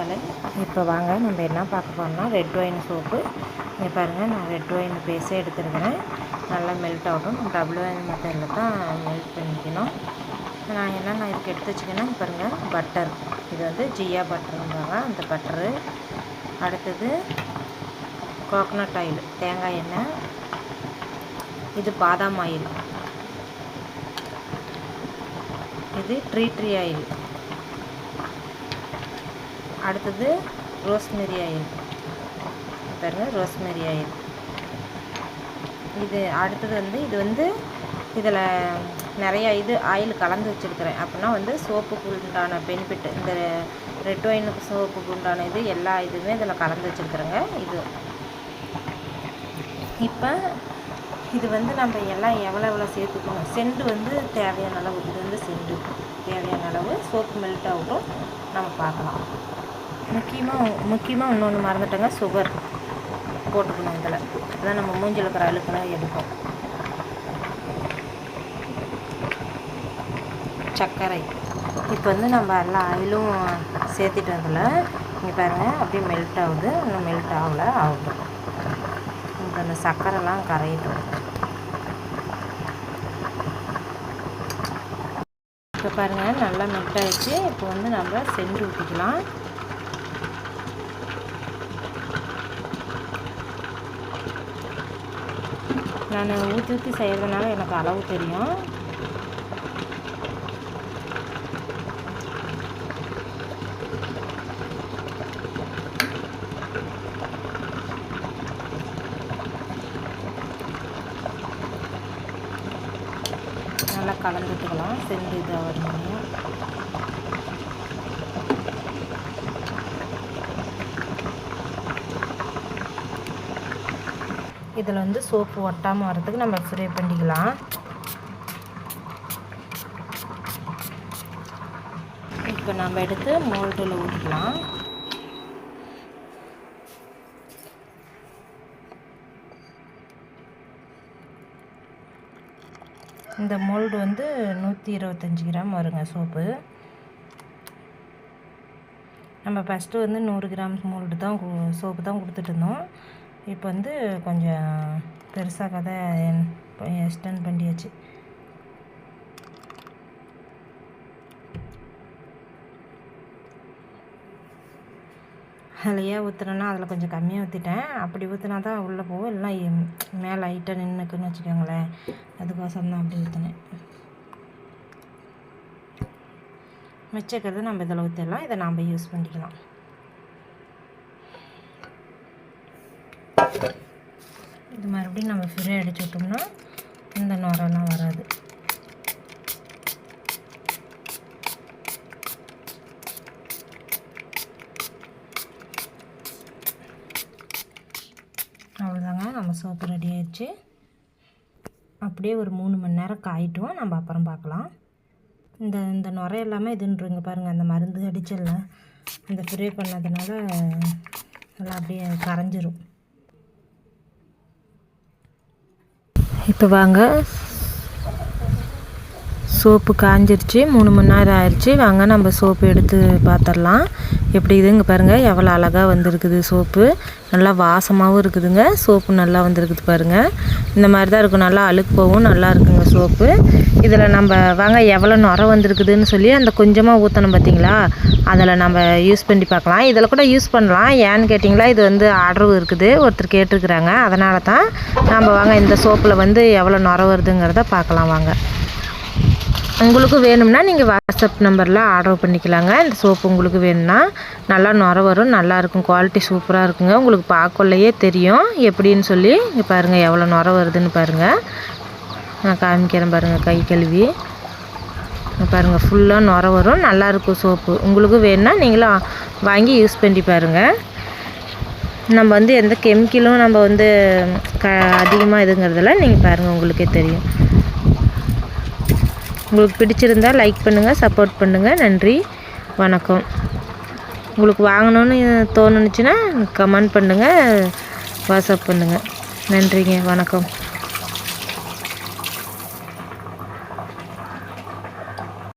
மக்களே இப்போ வாங்க நம்ம என்ன பார்க்க போறோம்னா ரெட் ஒயின் சோப்பு இங்கே பாருங்கள் நான் ரெட் ஒயின் பேஸே எடுத்துருக்கிறேன். நல்லா மெல்ட் ஆகட்டும். டபுள் ஒயின் மெத்தடில் தான் மெல்ட் பண்ணிக்கணும். நான் என்னென்ன இதுக்கு எடுத்து வச்சுக்கேன்னா பாருங்கள் பட்டர் இது வந்து ஜியா பட்டருன்றாங்க அந்த பட்டரு அடுத்தது கோகனட் ஆயில் தேங்காய் எண்ணெய். இது பாதாம் ஆயில் இது ட்ரீ ட்ரீ ஆயில் அடுத்தது ரோஸ்மெரி ஆயில். பாருங்க ரோஸ்மெரி ஆயில். இது அடுத்தது வந்து இது வந்து இதில் நிறைய இது ஆயில் கலந்து வச்சுருக்கிறேன். அப்படின்னா வந்து சோப்புக்கு உண்டான பெனிஃபிட் இந்த ரெட் ஒயினுக்கு சோப்புக்கு உண்டான இது எல்லா இதுவுமே இதில் கலந்து வச்சுருக்குறேங்க. இது இப்போ இது வந்து நம்ம எல்லாம் எவ்வளோ எவ்வளோ சேர்த்துக்கணும்? செண்டு வந்து தேவையான அளவு. இது வந்து செண்டு. தேவையான அளவு சோப்பு மெல்ட் ஆகட்டும் நம்ம பார்க்கலாம். முக்கியமாக முக்கியமாக இன்னொன்று மறந்துட்டேங்க சுகர் போட்டுக்கணும் இதில். அதான் நம்ம மூஞ்சில் இருக்கிற அழுக்கெல்லாம் எடுக்கும் சர்க்கரை. இப்போ வந்து நம்ம எல்லா ஆயிலும் சேர்த்துட்டு அதில் இங்கே பாருங்கள் அப்படியே மெல்ட் ஆகுது. இன்னும் மெல்ட் ஆகலை ஆகட்டும். இப்போ அந்த சர்க்கரைலாம் கரையட்டும். இப்போ பாருங்கள் நல்லா மெல்ட் ஆயிடுச்சு. இப்போ வந்து நம்ம செண்டு ஊற்றிக்கலாம் நான் ஊற்றி ஊற்றி செய்கிறதுனால எனக்கு அளவு தெரியும். நல்லா கலந்துட்டுக்கலாம் செஞ்சு இதாக வரணும். இதில் வந்து சோப்பு ஒட்டாமல் வரதுக்கு நம்ம ஃப்ரே பண்ணிக்கலாம். இப்போ நம்ம எடுத்து மோல்டில் ஊற்றிக்கலாம் இந்த மோல்டு வந்து நூற்றி இருபத்தஞ்சி கிராம் வருங்க சோப்பு. நம்ம ஃபஸ்ட்டு வந்து நூறு கிராம் மோல்டு தான் கு- சோப்பு தான் கொடுத்துட்டு இருந்தோம் இப்போ வந்து கொஞ்சம் பெருசாக கதை எக்ஸ்டெண்ட் பண்ணியாச்சு. அதில் ஊற்றுறேன்னா அதில் கொஞ்சம் கம்மியாக ஊற்றிட்டேன் அப்படி ஊற்றினா தான் உள்ளே போகும். இல்லைனா மேலே ஹைட்டாக நின்றுக்குன்னு வச்சுக்கோங்களேன். அதுக்கோசரம் தான் அப்படி ஊற்றினேன் மிச்சக்கிறது நம்ம இதில் ஊற்றிடலாம் இதை நாம் யூஸ் பண்ணிக்கலாம். இது மறுபடியும் நம்ம ஃப்ரீ அடிச்சு விட்டோம்னா இந்த நுரெல்லாம் வராது. நம்ம சோப்பு ரெடி ஆயிடுச்சு. அப்படியே ஒரு மூணு மணி நேரம் காயிட்டும். நம்ம அப்புறம் பார்க்கலாம். இந்த இந்த நுரை எல்லாமே இதுன்றீங்க பாருங்கள் அந்த மருந்து அடிச்சல இந்த ஃப்ரே பண்ணதுனால நல்லா அப்படியே கரைஞ்சிரும். இப்போ வாங்க. சோப்பு காஞ்சிருச்சு மூணு மணி நேரம் ஆயிடுச்சு வாங்க நம்ம சோப்பு எடுத்து பார்த்துடலாம் எப்படி இதுங்க பாருங்கள் எவ்வளோ அழகாக வந்திருக்குது சோப்பு. நல்லா வாசமாகவும் இருக்குதுங்க. சோப்பு நல்லா வந்திருக்குது பாருங்கள் இந்த மாதிரி தான் இருக்கும். நல்லா அழுக்கு போகும் நல்லா இருக்குங்க சோப்பு. இதில் நம்ம வாங்க எவ்வளோ நுர வந்திருக்குதுன்னு சொல்லி அந்த கொஞ்சமாக ஊற்றணும் பார்த்தீங்களா? அதில் நம்ம யூஸ் பண்ணி பார்க்கலாம். இதில் கூட யூஸ் பண்ணலாம். ஏன்னு கேட்டிங்களா இது வந்து ஆர்டரும் இருக்குது. ஒருத்தர் கேட்டிருக்கிறாங்க. அதனால தான் நம்ம வாங்க இந்த சோப்பில் வந்து எவ்வளோ நுர வருதுங்கிறத பார்க்கலாம் வாங்க. உங்களுக்கு வேணும்னா நீங்கள் வாட்ஸ்அப் நம்பரில் ஆர்டர் பண்ணிக்கலாங்க. இந்த சோப்பு உங்களுக்கு வேணும்னா நல்லா நுர வரும் நல்லாயிருக்கும் குவாலிட்டி சூப்பராக இருக்குங்க. உங்களுக்கு பார்க்கலையே தெரியும். எப்படின்னு சொல்லி இங்கே பாருங்கள் எவ்வளோ நுர வருதுன்னு பாருங்கள் நான் காமிக்கிறேன் பாருங்கள் கை கழுவி. பாருங்கள் ஃபுல்லாக நுர வரும் நல்லாயிருக்கும் சோப்பு. உங்களுக்கு வேணும்னா நீங்களும் வாங்கி யூஸ் பண்ணி பாருங்கள் நம்ம வந்து எந்த கெமிக்கலும் நம்ம வந்து க அதிகமாக இதுங்கிறதெல்லாம் நீங்கள் பாருங்கள் உங்களுக்கே தெரியும். உங்களுக்கு பிடிச்சிருந்தா லைக் பண்ணுங்கள் சப்போர்ட் பண்ணுங்கள் நன்றி வணக்கம். உங்களுக்கு வாங்கணும்னு தோணுச்சுன்னா கமெண்ட் பண்ணுங்கள் வாட்ஸ்அப் பண்ணுங்கள் நன்றிங்க வணக்கம்.